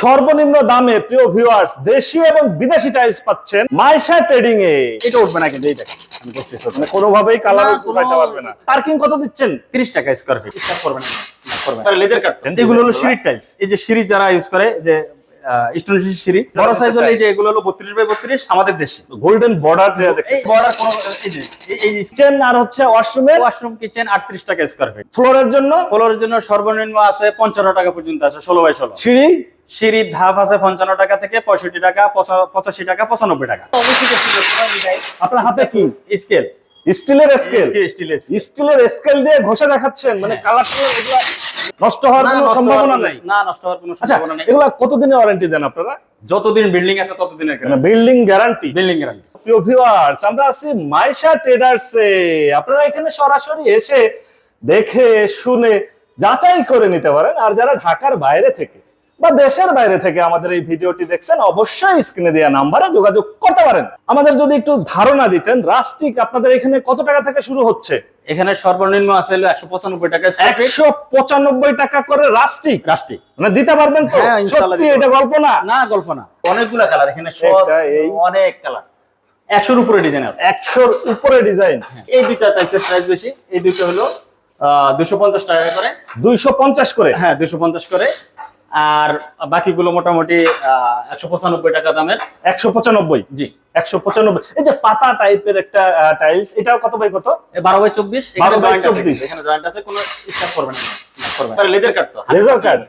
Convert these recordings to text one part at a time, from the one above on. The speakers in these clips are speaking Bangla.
সর্বনিম্ন দামে প্রিয় ভিউয়ার্স দেশি এবং বিদেশি টাইলস পাচ্ছেন মাইশা ট্রেডিং এ। এটা উঠবে না কিন্তু এইটা আমি করতেছি মানে কোনোভাবেই কালার উঠাইতে পারবে না। পার্কিং কত দিচ্ছেন? তিরিশ টাকা স্কোয়ার ফিট স্টার্ট করবে না করবে না। লেজার কাট দেন এগুলো হলো সিঁড়ির টাইলস এই যে সিঁড়ি যারা ইউজ করে যে স্টোন সিঁড়ি বড় সাইজ হলে এই যে এগুলো হলো বত্রিশ বাই বত্রিশ আমাদের দেশে। গোল্ডেন বর্ডার এই বর্ডার কোনো এই যে এই- এই কিচেন আর হচ্ছে ওয়াশরুম কিচেন টাকা স্কোয়ার ফিট ফ্লোরের জন্য? ফ্লোরের জন্য সর্বনিম্ন আছে পঞ্চান্ন টাকা পর্যন্ত আছে ষোলো বাই ষোলো। সিঁড়ি? সিঁড়ির ধাপ আছে পঞ্চান্ন টাকা থেকে পঁয়ষট্টি টাকা পঁচাশি টাকা পঁচানব্বই টাকা। আপনার হাতে কি? স্কেল। স্টিলের স্কেল? স্টিলের স্টিলের স্কেল দিয়ে ঘষে দেখাচ্ছেন মানে হ্যাঁ। নষ্ট হওয়ার কোনো সম্ভাবনা নাই? না নষ্ট হওয়ার কোনো আচ্ছা সম্ভাবনা নেই। এগুলা কতদিনের ওয়ারেন্টি দেন আপনারা? যতদিন বিল্ডিং আছে ততদিনের মানে বিল্ডিং গ্যারান্টি বিল্ডিং গ্যারান্টি প্রিয় ভিউয়ার্স আমরা আছি মাইশা ট্রেডার্সে আপনারা এখানে সরাসরি এসে দেখে শুনে যাচাই করে নিতে পারেন। আর যারা ঢাকার বাইরে থেকে বা দেশের বাইরে থেকে আমাদের এই ভিডিওটি দেখছেন অবশ্যই স্ক্রিনে দেওয়া নাম্বারে যোগাযোগ করতে পারেন। আমাদের যদি একটু ধারণা দিতেন রাস্টিক আপনাদের এখানে কত টাকা থেকে শুরু হচ্ছে? এখানে সর্বনিম্ন আছে হলো একশো পঁচানব্বই টাকা একশো পঁচানব্বই টাকা করে রাস্টিক রাষ্ট্রিক। মানে দিতে পারবেন তো? হ্যাঁ, সত্যি এটা গল্প না? না গল্প না। অনেকগুলা কালার এখানে সব এই- অনেক কালার একশোর উপরে ডিজাইন আছে। একশোর উপরে ডিজাইন এই দুইটা টাইপের প্রাইস বেশি। এই দুইটা হলো দুশো পঞ্চাশ টাকা করে। দুইশো পঞ্চাশ করে? হ্যাঁ দুশো পঞ্চাশ করে। আর বাকিগুলো মোটামুটি একশো পঁচানব্বই টাকা দামের। একশো পঁচানব্বই? জি। একশো পঁচানব্বই। এই যে পাতা টাইপের একটা টাইলস এটাও কত বাই কত? বারো বাই চব্বিশ। 12 by 24 চব্বিশ। এখানে জয়েন্ট আছে কোনো স্টার্ট করবে না। লেজার কাট তো। লেজার কাট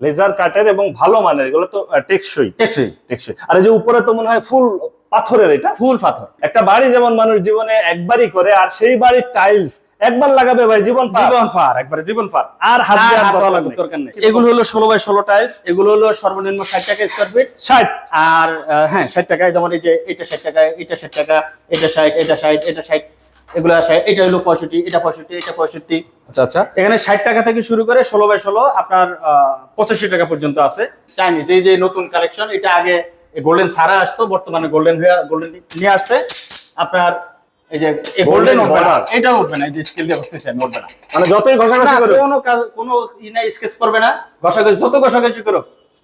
লেজার কাটের এবং ভালো মানের এগুলো তো টেকসই। টেকসই। টেকসই। আর এই যে উপরে তো মনে হয় ফুল পাথরের এটা? ফুল পাথর। একটা বাড়ি যেমন মানুষ জীবনে একবারই করে আর সেই বাড়ির টাইলস একবার লাগাবে ভাই জীবন পার। জীবন ফার একবারে জীবন ফার আর হাত আর দেওয়ার দরকার লাগবে, নেই। দরকার নেই। এগুলো হলো ষোলো বাই ষোলো টাইলস এগুলো হলো সর্বনিম্ন ষাট টাকা স্কোয়ার ফিট ষাট। আর হ্যাঁ ষাট টাকায় যেমন এই যে এটা ষাট টাকা এটা ষাট টাকা এটা ষাট এটা ষাট এটা ষাট এগুলো ষাট এটা হলো পঁয়ষট্টি এটা পঁয়ষট্টি এটা পঁয়ষট্টি। আচ্ছা আচ্ছা। এখানে ষাট টাকা থেকে শুরু করে ষোলো বাই ষোলো আপনার আহ, পঁচাশি টাকা পর্যন্ত আছে। চাইনিজ এই যে নতুন কালেকশন এটা আগে গোল্ডেন সারা আসতো বর্তমানে গোল্ডেন হয়ে গোল্ডেন নিয়ে আসছে। আপনার এই যে গোল্ডেন উঠবে না এটা উঠবে না এই যে স্কেল দিয়ে বসতেছে উঠবে না। মানে যতই ঘষাঘষি না, কোনো কাজ কোনো ই নাই স্কেচ করবে না। ঘষাঘষি যত ঘষাঘষি করো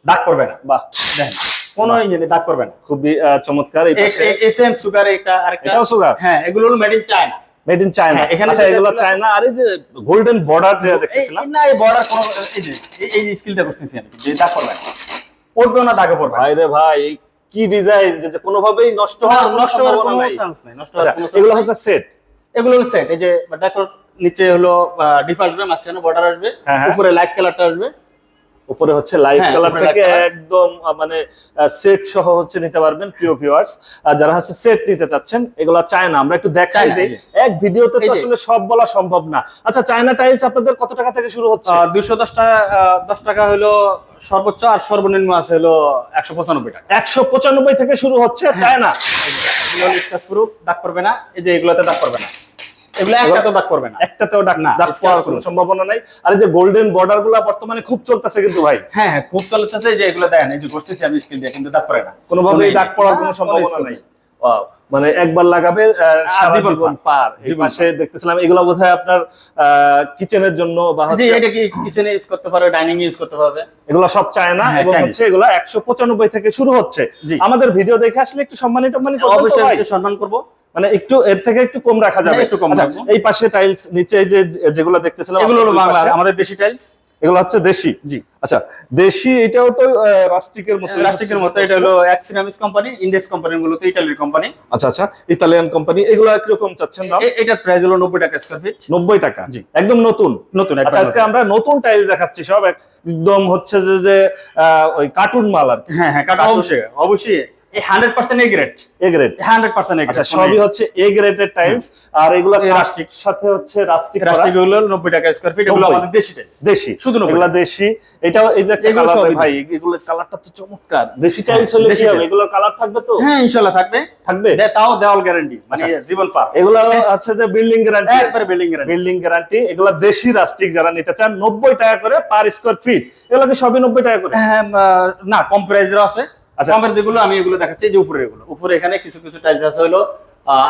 দাগ করবে না। বাহ দেখেন। কোনো দাগ করবে না। খুবই চমৎকার এই পাশে। এস সুগার এটা আরেকটা এটাও sugar? হ্যাঁ এগুলো হলো made in China made in China এখানে আচ্ছা এগুলো চায়না আর এই যে গোল্ডেন বর্ডার দেওয়া দেখতেছিলাম। না এই বর্ডার কোনো এই যে এই- এই স্কিলটা করতেছি আমি যে দাগ করবে না। পড়বেও না দাগে পড়বে। ভাই রে ভাই কি ডিজাইন যে কোনোভাবেই নষ্ট হওয়ার নষ্ট হওয়ার কোনো। চান্স নাই নষ্ট হওয়ার আচ্ছা, কোনো এগুলো হচ্ছে সেট এগুলো হলো সেট এই যে ডেকোর নিচে হলো ডিপ আসবে মাঝখানে বর্ডার আসবে হ্যাঁ, হ্যাঁ। উপরে লাইট কালারটা আসবে উপরে হচ্ছে লাইট হ্যাঁ, কালার থেকে একদম মানে সেট সহ হচ্ছে নিতে পারবেন প্রিয় ভিউয়ার্স আর যারা হচ্ছে সেট নিতে চাচ্ছেন এগুলো চায় না আমরা একটু দেখাই চায়না, দিই। এক ভিডিওতে তো আসলে সব বলা সম্ভব না। আচ্ছা চায়না টাইলস আপনাদের কত টাকা থেকে শুরু হচ্ছে? দুশো দশ টাকা আহ, দশ টাকা হলো সর্বোচ্চ আর সর্বনিম্ন আছে হলো একশো পঁচানব্বই টাকা। একশো পঁচানব্বই থেকে শুরু হচ্ছে হ্যাঁ। চায়না। এগুলো scratch proof, দাগ করবে না। এই যে এগুলোতে দাগ করবে না। এগুলো একটা তো দাগ করবে না। একটাতেও ডাক না, দাগ পাওয়ার কোনো সম্ভাবনা নাই। আর যে গোল্ডেন বর্ডারগুলা বর্তমানে খুব চলতেছে কিন্তু ভাই। হ্যাঁ হ্যাঁ খুব চলতেছে যে এগুলো দেন এই যে বসতেছি আমি স্কিল দিয়ে কিন্তু দাগ করে না। কোনোভাবেই দাগ পড়ার কোনো সম্ভাবনা নাই। মানে একবার লাগাবে জীবন পার। পাশে দেখতেছিলাম এগুলো বোধহয় আপনার কিচেনের জন্য বা জি এটা কি কিচেনে ইউজ করতে পারবে ডাইনিং ইউজ করতে পারবে? এগুলো সব চায় না হ্যাঁ, এবং হচ্ছে এগুলো একশো পঁচানব্বই থেকে শুরু হচ্ছে। আমাদের ভিডিও দেখে আসলে একটু সম্মানী টম্মানি করবেন অবশ্যই অবশ্যই সম্মান করব। মানে একটু এর থেকে একটু কম রাখা যাবে। হ্যাঁ, একটু কম আচ্ছা, এই পাশে টাইলস নিচে এই যে যেগুলো দেখতেছিলাম এগুলো আমাদের দেশি টাইলস এগুলো হচ্ছে দেশি। জি। আচ্ছা দেশি এটাও তো রাস্টিকের মতো প্লাস্টিকের মতো এটা হলো এক্সিনামিস কোম্পানি ইন্ডেক্স কোম্পানির মূলত ইটালির কোম্পানি আচ্ছা আচ্ছা ইতালিয়ান কোম্পানি এগুলো কীরকম চাচ্ছেন দাম? এটার প্রাইস হলো নব্বই টাকা স্কোয়ার ফিট নব্বই টাকা? জি। একদম নতুন? নতুন আচ্ছা আজকে আমরা নতুন টাইলস দেখাচ্ছি সব একদম হচ্ছে যে যে ওই কার্টুন মাল আর হ্যাঁ হ্যাঁ কাটা অবশ্যই অবশ্যই। Hundred percent A grade A grade hundred percent আচ্ছা সবই হচ্ছে এ গ্রেডের টাইলস আর এগুলো রাস্টিক সাথে হচ্ছে রাস্টিক রাস্টিক হলো নব্বই টাকা স্কোয়ার ফিট এগুলো আমাদের দেশি টাইলস দেশি। শুধু এগুলো দেশি। এটাও এই যে কালার ভাই এগুলো কালারটা তো চমৎকার। দেশি টাইলস হলে কি হবে? এগুলো কালার থাকবে তো? হ্যাঁ ইনশাল্লাহ থাকবে। থাকবে? তাও দেওয়াল গ্যারান্টি মানে জীবন পার। এগুলো হচ্ছে যে বিল্ডিং গ্যারান্টি একবারে বিল্ডিং গ্যারান্টি বিল্ডিং গ্যারান্টি এগুলো দেশি রাস্টিক যারা নিতে চান নব্বই টাকা করে পার স্কোয়ার ফিট এগুলো কি সবই নব্বই টাকা করে? হ্যাঁ না কম প্রাইজের আছে। আচ্ছা। কমের যেগুলো আমি এগুলো দেখাচ্ছি যে উপরে এগুলো। উপরে এখানে কিছু কিছু টাইলস আছে হলো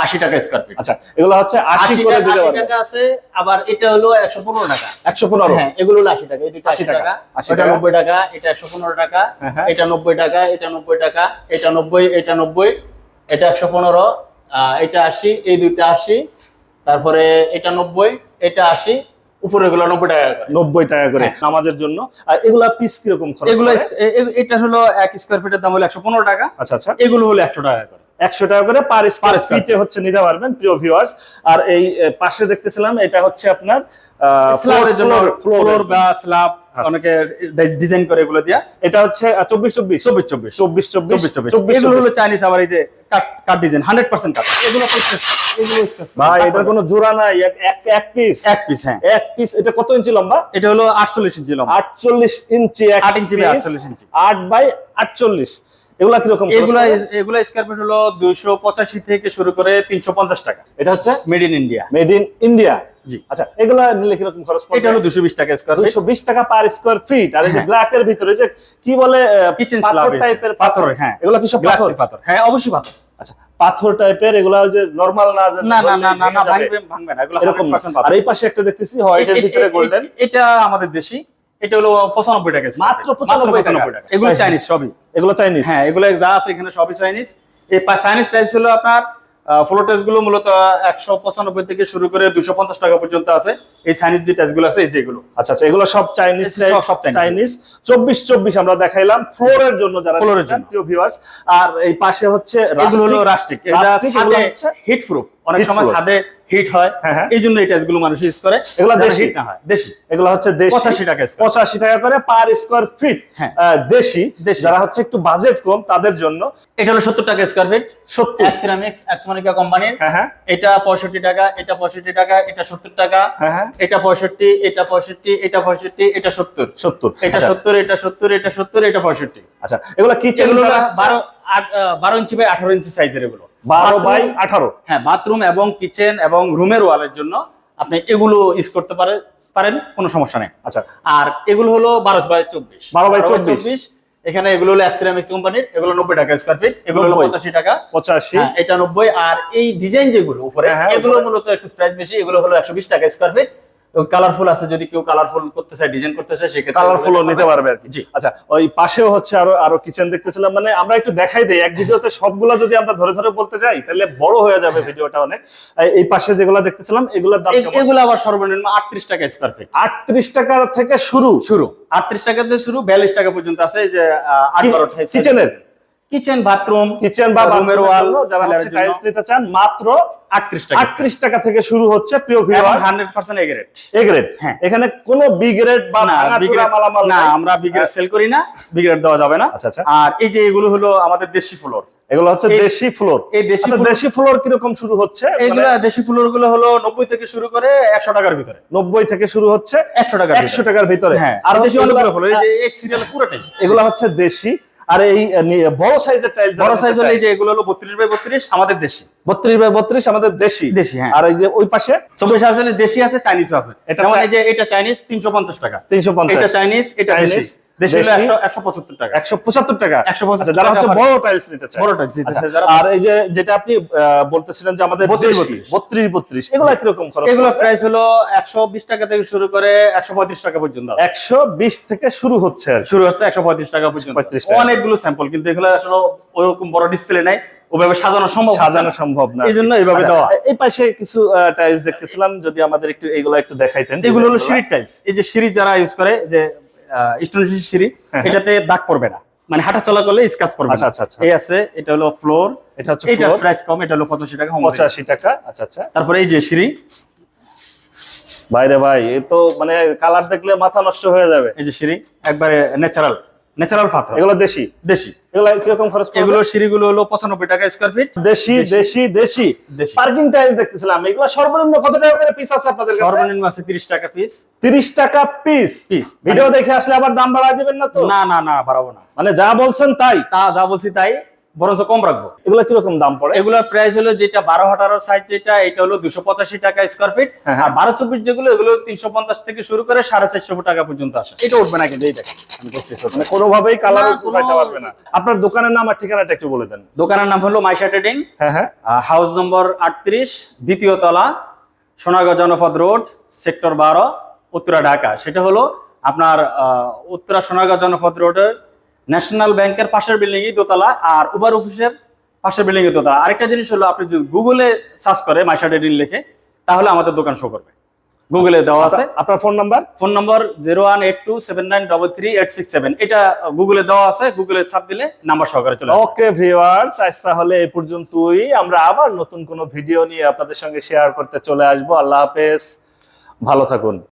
আশি টাকা স্কোয়ার ফিট আচ্ছা এগুলো হচ্ছে আশি করে টাকা দিতে আশি পারবেন টাকা আছে আবার এটা হলো একশো পনেরো টাকা। একশো পনেরো। হ্যাঁ এগুলো হলো আশি টাকা এই দুটো আশি টাকা, টাকা। 80 এটা নব্বই টাকা এটা একশো পনেরো টাকা হ্যাঁ, হ্যাঁ। এটা নব্বই টাকা এটা নব্বই টাকা এটা নব্বই এটা নব্বই এটা একশো পনেরো এটা আশি এই দুইটা আশি তারপরে এটা নব্বই এটা আশি উপরে এগুলো নব্বই টাকা নব্বই টাকা করে হ্যাঁ। নামাজের জন্য। আর এগুলা পিস কীরকম খরচ এগুলো এটা হলো এক স্কোয়ার ফিটের দাম হলো একশো পনেরো টাকা। আচ্ছা আচ্ছা। এগুলো হলো একশো টাকা করে। একশো টাকা করে পার স্কোয়ার ফিটে হচ্ছে নিতে পারবেন প্রিয় ভিউয়ার্স আর এই পাশে দেখতেছিলাম এটা হচ্ছে আপনার ফ্লোর ফ্লোর বা স্ল্যাব। অনেকে ডিজাইন করে এগুলো দিয়া। এটা হচ্ছে চব্বিশ চব্বিশ। চব্বিশ চব্বিশ। চব্বিশ চব্বিশ। চব্বিশ চব্বিশ। চব্বিশ এগুলো হলো চাইনিজ আবার এই যে cut cut design hundred percent cut এগুলো। ভাই এটার কোনো জোড়া নাই এক- পিস এক পিস হ্যাঁ। এক পিস এটা কত ইঞ্চি লম্বা? এটা হলো আটচল্লিশ ইঞ্চি লম্বা। আটচল্লিশ ইঞ্চি আট ইঞ্চি আটচল্লিশ ইঞ্চি। আট বাই আটচল্লিশ। এগুলা কীরকম এগুলো? এগুলো স্কোয়ার ফিট হলো দুইশো পঁচাশি থেকে শুরু করে তিনশো পঞ্চাশ টাকা। এটা হচ্ছে made in India made in India জি। আচ্ছা এগুলা নিলে কীরকম খরচ এটা হলো দুশো বিশ টাকা স্কোয়ার ফিট বিশ টাকা পার স্কোয়ার ফিট আর এই যে হ্যাঁ। ব্ল্যাকের ভিতরে যে কি বলে কিচেন পাথর স্ল্যাব টাইপের পাথর হ্যাঁ। এগুলা কি সব পাথর? হ্যাঁ অবশ্যই পাথর। আচ্ছা পাথর টাইপের এগুলা যে নরমাল না না না না না না ভাঙবে ভাঙবে না। এগুলো এরকম 100% না। পাথর। আর এই পাশে একটা দেখতেছি হোয়াইটের এ- এ- ভিতরে গোল্ডেন এটা আমাদের দেশি। এটা হলো পঁচানব্বই টাকা মাত্র feet। 95 টাকা। টাকা। এগুলো চাইনিজ সবই। এগুলো চাইনিজ হ্যাঁ এগুলো যা আছে এখানে সবই চাইনিজ এই চাইনিজ টাইলস হলো আপনার ফ্লোরগুলো মূলত একশো পঁচানব্বই থেকে শুরু করে দুশো পঞ্চাশ টাকা পর্যন্ত আছে। এই চাইনিজ যে টাইলসগুলো আছে এই যেগুলো। আচ্ছা আচ্ছা এগুলো সব চাইনিজ সব-। চাইনিজ চব্বিশ চব্বিশ আমরা দেখাইলাম ফ্লোরের জন্য যারা এর জন্য। ভিউয়ার্স আর এই পাশে হচ্ছে এগুলো হলো রাস্টিক হিট প্রুফ অনেক সময় ছাদে হিট হয় হ্যাঁ, হ্যাঁ। এই জন্য এই টাইলস মানুষ ইউজ করে। এগুলো দেশি? না হয়। দেশি। এগুলো হচ্ছে 85 টাকা পঁচাশি টাকা করে পার স্কোয়ার ফিট। দেশি। দেশি। যারা হচ্ছে একটু বাজেট কম তাদের জন্য এটা হলো সত্তর টাকা স্কোয়ার ফিট সত্তর। সিরামিক্স এক্সমনিকা কোম্পানির এটা পঁয়ষট্টি টাকা এটা পঁয়ষট্টি টাকা এটা সত্তর টাকা। হ্যাঁ এটা পঁয়ষট্টি এটা পঁয়ষট্টি এটা পঁয়ষট্টি এটা সত্তর। সত্তর। এটা আচ্ছা, সত্তর এটা সত্তর এটা সত্তর এটা পঁয়ষট্টি। আচ্ছা। এগুলো কিচেন এগুলো বারো বারো ইঞ্চি বাই আঠারো ইঞ্চি সাইজের এগুলো। বারো বাই আঠারো। হ্যাঁ বাথরুম এবং কিচেন এবং রুমের ওয়ালের জন্য আপনি এগুলো ইউজ করতে পারে পারেন কোনো সমস্যা নেই। আচ্ছা। আর এগুলো হলো বারো বাই চব্বিশ। 12 বাই 24 এখানে এগুলো হলো অ্যাক্সিরামিক্স কোম্পানির এগুলো নব্বই টাকা স্কোয়ার ফিট এগুলো হলো পঁচাশি টাকা। পঁচাশি। হ্যাঁ, এটা নব্বই। আর এই ডিজাইন যেগুলো উপরে হ্যাঁ, হ্যাঁ, এগুলো মূলত একটু প্রাইস বেশি এগুলো হলো একশো বিশ টাকা স্কোয়ার ফিট কালারফুল আছে যদি কেউ কালারফুল করতে চায় ডিজাইন করতে চায় সেক্ষেত্রে কালারফুল এগুলো নিতে পারবে আর কি। জি। আচ্ছা ওই পাশেও হচ্ছে আরও আরও কিচেন দেখতেছিলাম মানে আমরা একটু দেখাই দেই। এক ভিডিওতে সবগুলো যদি আমরা ধরে ধরে বলতে যাই তাহলে বড় হয়ে যাবে ভিডিওটা অনেক। এই- পাশে যেগুলো দেখতেছিলাম এগুলোর দাম এগুলো আবার সর্বনিম্ন আটত্রিশ টাকা স্কোয়ার ফিট আটত্রিশ টাকা থেকে শুরু? শুরু। আটত্রিশ টাকা থেকে শুরু বিয়াল্লিশ টাকা পর্যন্ত আছে যে আহ, আট বারো কিচেনের কিচেন বাথরুম কিচেন বা রুমের ওয়াল যারা হচ্ছে টাইলস নিতে চান মাত্র আটত্রিশ টাকা। আটত্রিশ টাকা থেকে শুরু হচ্ছে প্রিয় viewer hundred percent A grade A grade হ্যাঁ। এখানে কোনো বি গ্রেড বা না ভাঙা big চূড়া rate- মালামাল না। আমরা বিগ্রেড সেল করি না। বিগ্রেড দেওয়া যাবে না। আচ্ছা, আচ্ছা। আর এই যে এগুলো হলো আমাদের দেশি ফ্লোর এগুলো হচ্ছে দেশি ফ্লোর এই দেশি আচ্ছা, দেশি ফ্লোর কীরকম শুরু হচ্ছে? এইগুলো দেশি ফ্লোরগুলো হলো নব্বই থেকে শুরু করে একশো টাকার ভিতরে। নব্বই থেকে শুরু হচ্ছে একশো টাকার একশো টাকার ভিতরে। হ্যাঁ আর দেশি অনেকগুলো ফ্লোর এই সিরিয়াল পুরোটাই। এগুলা হচ্ছে দেশি আর এই বড় সাইজের টাইল বড় সাইজ হলে এই যে এগুলো হলো বত্রিশ বাই বত্রিশ আমাদের দেশি। বত্রিশ বাই বত্রিশ আমাদের দেশি। দেশি, হ্যাঁ। আর এই যে ওই পাশে চব্বিশ আসলে দেশি আছে চাইনিজও আছে। এটা মানে যে এটা চাইনিজ তিনশো পঞ্চাশ টাকা। তিনশো পঞ্চাশ। এটা চাইনিজ এটা Chinese, দেশি দেশি হলো দেশি। একশো একশো পঁচাত্তর টাকা। একশো পঁচাত্তর টাকা? 175 যারা হচ্ছে টাকা বড় টাইলস নিতে চায়। বড় tiles নিতে চায় যারা- আর এই যে যেটা আপনি বলতেছিলেন যে আমাদের 32, দেশি, 32 32 এগুলো কীরকম খরচ? এগুলো প্রাইস হলো একশো বিশ টাকা থেকে শুরু করে একশো পঁয়ত্রিশ টাকা পর্যন্ত। একশো বিশ থেকে শুরু হচ্ছে শুরু হচ্ছে একশো পঁয়ত্রিশ টাকা পর্যন্ত। অনেকগুলো স্যাম্পল কিন্তু এগুলো আসলে ওরকম বড় ডিসপ্লে নাই ওভাবে সাজানো সম্ভব সাজানো সম্ভব না। এই জন্য এইভাবে আচ্ছা, দেওয়া। এই পাশে কিছু টাইলস দেখতেছিলাম যদি আমাদের একটু এইগুলো একটু দেখাইতেন। এগুলো হলো। সিঁড়ির টাইলস এই যে সিঁড়ি যারা ইউজ করে যে স্টোন সিঁড়ি হ্যাঁ। এটাতে দাগ পড়বে না। মানে হাঁটা চলা করলে স্কাচ পড়বে আচ্ছা, আচ্ছা, আচ্ছা। এই আছে এটা হলো ফ্লোর এটা হচ্ছে এটা প্রাইস কম এটা হলো পঁচাশি টাকা home পঁচাশি টাকা আচ্ছা আচ্ছা। তারপরে এই যে সিঁড়ি। বাইরে ভাই এ তো মানে কালার দেখলে মাথা নষ্ট হয়ে যাবে। এই যে সিঁড়ি একবারে ন্যাচারাল ন্যাচারাল পাথর এগুলো দেশি? দেশি। এগুলো কীরকম খরচ এগুলো সিঁড়িগুলো হলো পঁচানব্বই টাকা স্কোয়ার ফিট দেশি দেশি। দেশি। পার্কিং টাইলস দেখতেছিলাম এগুলো সর্বনিম্ন কত টাকা করে পিস আছে আপনাদের কাছে? সর্বনিম্ন আছে তিরিশ টাকা পিস 30 টাকা পিস পিস ভিডিও দেখে আসলে আবার দাম বাড়ায় দিবেন না তো? না না না বাড়াবো না। মানে যা বলছেন তাই। তা যা বলছি তাই। বরঞ্চ কম রাখব। এগুলো কীরকম দাম পড়ে? এগুলোর প্রাইস হলো যেটা বারো আঠারো সাইজ যেটা এটা হলো দুশো পঁচাশি টাকা স্কোয়ার ফিট হ্যাঁ, হ্যাঁ। আর বারো চব্বিশ যেগুলো এগুলো তিনশো পঞ্চাশ থেকে শুরু করে সাড়ে চারশো টাকা পর্যন্ত আসে। এটা উঠবে না কিন্তু এইটা মানে কোনোভাবেই কালার উঠাইতে পারবে না। আপনার দোকানের নাম আর ঠিকানাটা একটু বলে দেন। দোকানের নাম হলো মাইশা ট্রেডিং। হ্যাঁ হ্যাঁ। হাউস নম্বর আটত্রিশ দ্বিতীয় তলা সোনাগাঁও জনপদ রোড সেক্টর বারো উত্তরা ঢাকা। সেটা হলো আপনার আহ, উত্তরা সোনাগাঁও জনপদ রোডের ন্যাশনাল ব্যাংকের পাশের বিল্ডিং এই দোতলা আর উবার অফিসের পাশের বিল্ডিং এর দোতলা। আরেকটা জিনিস হলো আপনি যদি গুগলে সার্চ করে মাইশা ট্রেডিং লিখে তাহলে আমাদের দোকান শো করবে। গুগলে দেওয়া আছে। আপনার- phone number phone number zero one eight two seven nine double three eight six seven এটা গুগলে দেওয়া আছে গুগলে ছাপ দিলে নাম্বার সহকারে চলে। ওকে ভিউয়ার্স আজ তাহলে এই পর্যন্তই। আমরা আবার নতুন কোনো ভিডিও নিয়ে আপনাদের সঙ্গে শেয়ার করতে চলে আসব। আল্লাহ হাফেজ। ভালো থাকুন।